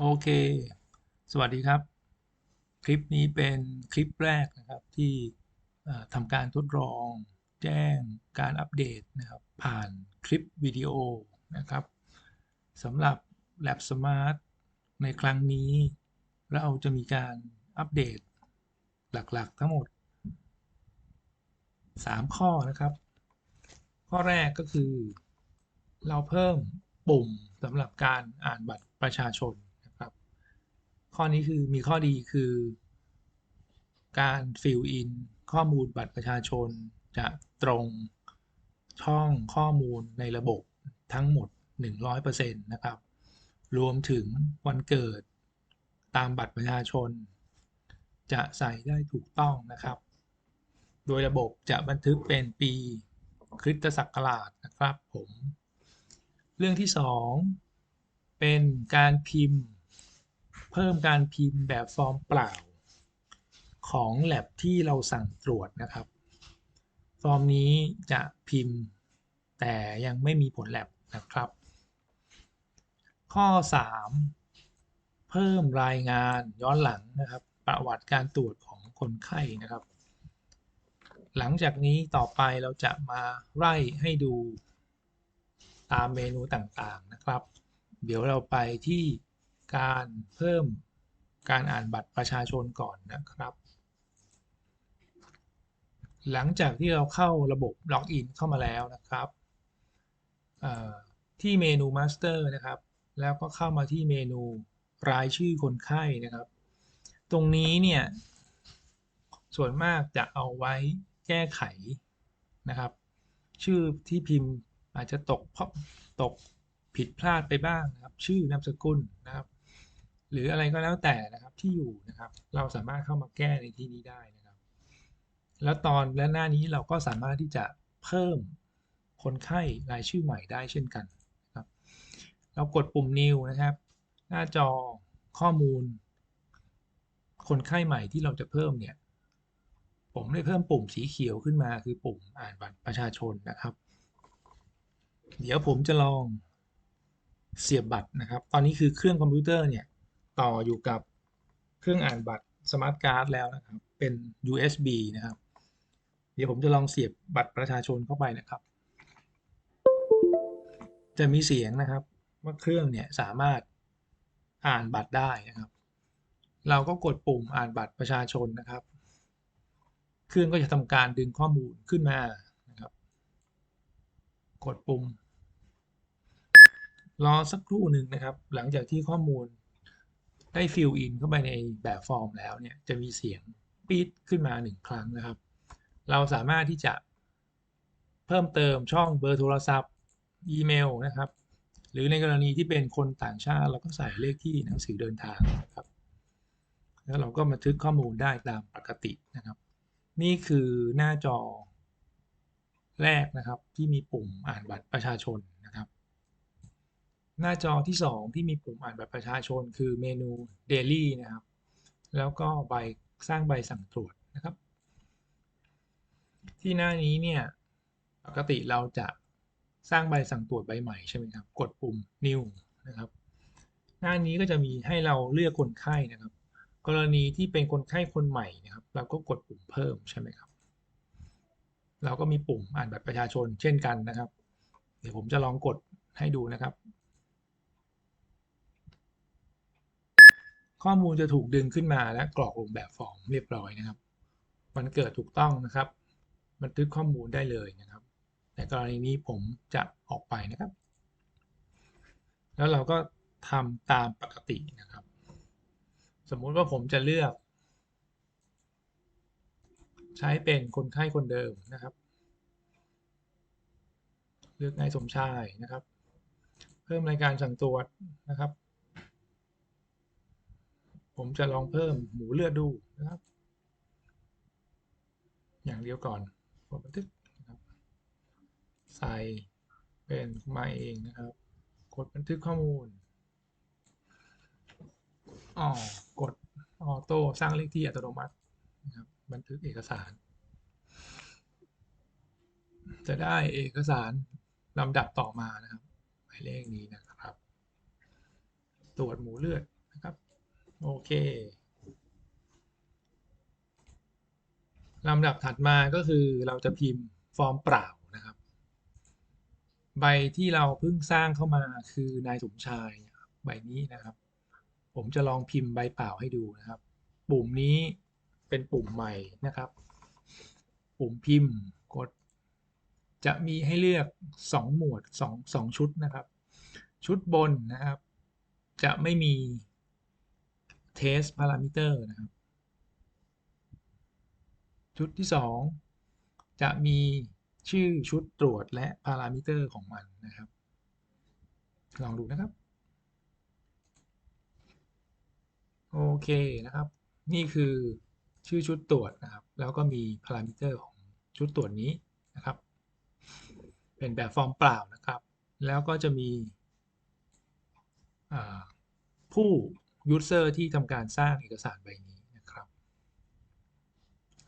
โอเค สวัสดีครับ คลิปนี้เป็นคลิปแรกนะครับที่ทำการทดลองแจ้งการอัปเดตนะครับผ่านคลิปวิดีโอนะครับสำหรับ Lab Smart ในครั้งนี้เราจะมีการอัปเดตหลักๆ ทั้งหมด 3 ข้อนะครับ ข้อแรกก็คือเราเพิ่มปุ่มสำหรับการอ่านบัตรประชาชน ข้อนี้คือมีข้อดีคือ การฟิลอินข้อมูลบัตรประชาชน จะตรงช่องข้อมูลในระบบทั้งหมด 100%นะครับ รวมถึงวันเกิดตามบัตรประชาชน จะใส่ได้ถูกต้องนะครับ โดยระบบจะบันทึกเป็นปีคริสตศักราชนะครับผม เรื่องที่สองเป็นการพิมพ์ เพิ่มการพิมพ์แบบฟอร์มเปล่า ของ lab ที่เราสั่งตรวจนะครับ ฟอร์มนี้จะพิมพ์ แต่ยังไม่มีผล lab นะครับ ข้อ 3 เพิ่มรายงานย้อนหลังนะครับ ประวัติการตรวจของคนไข้นะครับ หลังจากนี้ต่อไปเราจะมาไล่ให้ดูตามเมนูต่างๆนะครับ เดี๋ยวเราไปที่ การเพิ่มการอ่านบัตรประชาชนก่อนนะครับ หลังจากที่เราเข้าระบบล็อกอินเข้ามาแล้วนะครับที่เมนู Master นะครับ แล้วก็เข้ามาที่เมนูรายชื่อคนไข้นะครับ ตรงนี้เนี่ย ส่วนมากจะเอาไว้แก้ไขนะครับ ชื่อที่พิมพ์อาจจะตกเพราะตกผิดพลาดไปบ้างนะครับ ชื่อนามสกุลนะครับ หรืออะไรก็แล้วแต่นะครับที่อยู่นะครับ เราสามารถเข้ามาแก้ในที่นี้ได้นะครับ แล้วตอนและหน้านี้เราก็สามารถที่จะเพิ่มคนไข้รายชื่อใหม่ได้เช่นกันนะครับ เรากดปุ่ม new นะครับ หน้าจอข้อมูล คนไข้ใหม่ที่เราจะเพิ่มเนี่ย ผมได้เพิ่มปุ่มสีเขียวขึ้นมาคือปุ่มอ่านบัตรประชาชนนะครับ เดี๋ยวผมจะลองเสียบบัตรนะครับ ตอนนี้คือเครื่องคอมพิวเตอร์เนี่ย ต่ออยู่กับเครื่องอ่านบัตรสมาร์ทการ์ดแล้วนะครับ เป็น USB นะครับ เดี๋ยวผมจะลองเสียบบัตรประชาชนเข้าไปนะครับ จะมีเสียงนะครับว่าเครื่องเนี่ยสามารถอ่านบัตรได้นะครับ เราก็กดปุ่มอ่านบัตรประชาชนนะครับ เครื่องก็จะทำการดึงข้อมูลขึ้นมานะครับ กดปุ่มรอสักครู่หนึ่งนะครับ หลังจากที่ข้อมูล ได้ฟิลอินเข้าไปในแบบฟอร์มแล้วเนี่ยจะมีเสียงปี๊ดขึ้นมาหนึ่งครั้งนะครับ เราสามารถที่จะเพิ่มเติมช่องเบอร์โทรศัพท์อีเมลนะครับ หรือในกรณีที่เป็นคนต่างชาติ เราก็ใส่เลขที่หนังสือเดินทางนะครับ แล้วเราก็บันทึกข้อมูลได้ตามปกตินะครับ นี่คือหน้าจอแรกนะครับที่มีปุ่มอ่านบัตรประชาชน หน้าจอที่ 2 ที่มีปุ่มอ่านบัตรประชาชน คือเมนู Daily นะครับ แล้วก็ใบสร้างใบสั่งตรวจนะครับ ที่หน้านี้เนี่ยปกติเราจะสร้างใบสั่งตรวจใบใหม่ใช่ไหมครับ กดปุ่ม New นะครับ หน้านี้ก็จะมีให้เราเลือกคนไข้นะครับ กรณีที่เป็นคนไข้คนใหม่นะครับ เราก็กดปุ่มเพิ่มใช่ไหมครับ เราก็มีปุ่มอ่านบัตรประชาชนเช่นกันนะครับ เดี๋ยวผมจะลองกดให้ดูนะครับ ข้อมูลจะถูกดึงขึ้นมาและกรอกลงแบบฟอร์มเรียบร้อยนะครับ วันเกิดถูกต้องนะครับ บันทึกข้อมูลได้เลยนะครับ แต่กรณีนี้ผมจะออกไปนะครับ แล้วเราก็ทำตามปกตินะครับ สมมุติว่าผมจะเลือก ใช้เป็นคนไข้คนเดิมนะครับ เลือกนายสมชายนะครับ เพิ่มรายการสั่งตรวจนะครับ ผมจะลองเพิ่มหมูเลือดดูนะครับ อย่างเดียวก่อนกดบันทึกนะครับใส่เป็นมาเองนะครับ กดบันทึกข้อมูลอ๋อกดออโต้สร้างเลขที่อัตโนมัตินะครับบันทึกเอกสาร จะได้เอกสารลำดับต่อมานะครับหมายเลขนี้นะครับ ตรวจหมูเลือด โอเคลำดับถัดมาก็คือเราจะพิมพ์ฟอร์มเปล่านะครับ ใบที่เราเพิ่งสร้างเข้ามาคือนายสมชายใบนี้นะครับ ผมจะลองพิมพ์ใบเปล่าให้ดูนะครับ ปุ่มนี้เป็นปุ่มใหม่นะครับ ปุ่มพิมพ์กด จะมีให้เลือก 2 หมวด 2 2 ชุดนะครับ ชุดบนนะครับ จะไม่มี test parameter นะครับ ชุดที่ 2 จะมีชื่อชุดตรวจและพารามิเตอร์ของมันนะครับ ลองดูนะครับ โอเคนะครับ นี่คือชื่อชุดตรวจนะครับ แล้วก็มีพารามิเตอร์ของชุดตรวจนี้นะครับ เป็นแบบฟอร์มเปล่านะครับ แล้วก็จะมีผู้ user ที่ทำการสร้างเอกสารใบนี้นะครับ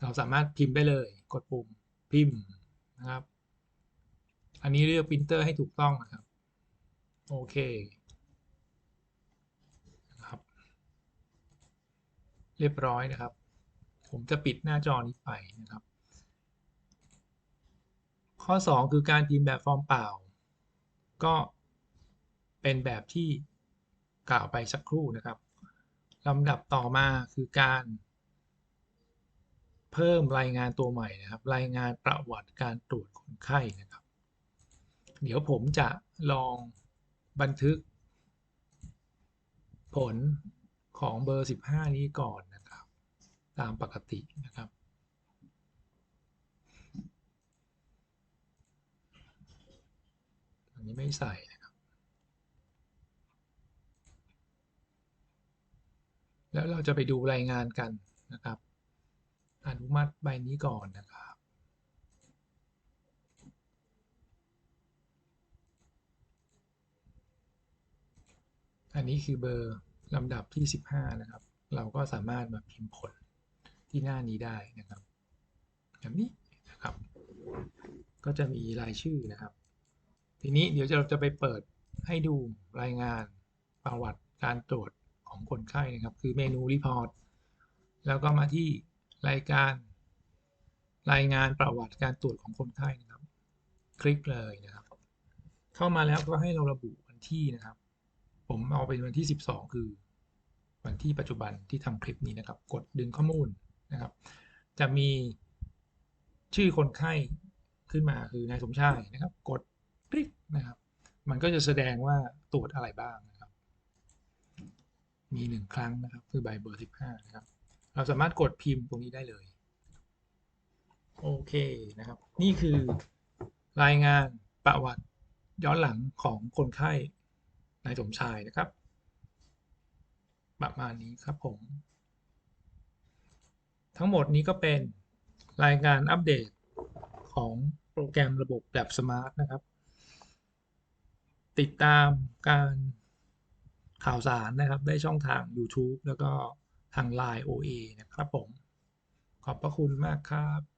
เราสามารถพิมพ์ได้เลย กดปุ่มพิมพ์นะครับ อันนี้เลือกปรินเตอร์ให้ถูกต้องนะครับ โอเคนะครับ เรียบร้อยนะครับ ผมจะปิดหน้าจอนี้ไปนะครับ ข้อ 2 คือการพิมพ์แบบฟอร์มเปล่า ก็เป็นแบบที่กล่าวไปสักครู่นะครับ ลำดับต่อมาคือการ เพิ่มรายงานตัวใหม่นะครับ รายงานประวัติการตรวจคนไข้นะครับ เดี๋ยวผมจะลองบันทึก ผลของเบอร์ 15 นี้ก่อนนะครับ ตามปกตินะครับอันนี้ไม่ใส่นะครับ แล้วเราจะไปดูรายงานกันนะครับ อนุมัติใบนี้ก่อนนะครับ อันนี้คือเบอร์ลำดับที่ 15 นะครับ เราก็สามารถมาพิมพ์ผลที่หน้านี้ได้นะครับแบบนี้นะครับ ก็จะมีรายชื่อนะครับ ทีนี้เดี๋ยวเราจะไปเปิดให้ดูรายงานประวัติการตรวจ ของคนไข้นะครับ คือเมนูรีพอร์ตแล้วก็มาที่รายการ รายงานประวัติการตรวจของคนไข้นะครับ คลิกเลยนะครับ เข้ามาแล้วก็ให้เราระบุวันที่นะครับ ผมเอาเป็นวันที่ 12 คือ วันที่ปัจจุบันที่ทำคลิปนี้นะครับ กดดึงข้อมูลนะครับ จะมีชื่อคนไข้ขึ้นมาคือนายสมชายนะครับ กดคลิกนะครับ มันก็จะแสดงว่าตรวจอะไรบ้าง มีหนึ่งครั้งนะครับ คือใบเบอร์15นะครับ เราสามารถกดพิมพ์ตรงนี้ได้เลย โอเคนะครับ นี่คือรายงานประวัติย้อนหลังของคนไข้นายสมชายนะครับ ประมาณนี้ครับผม ทั้งหมดนี้ก็เป็นรายงานอัปเดตของโปรแกรมระบบแบบสมาร์ทนะครับ ติดตามการ ข่าวสารนะครับ ได้ช่องทาง YouTube แล้วก็ทาง Line OA นะครับผม ขอบพระคุณมากครับ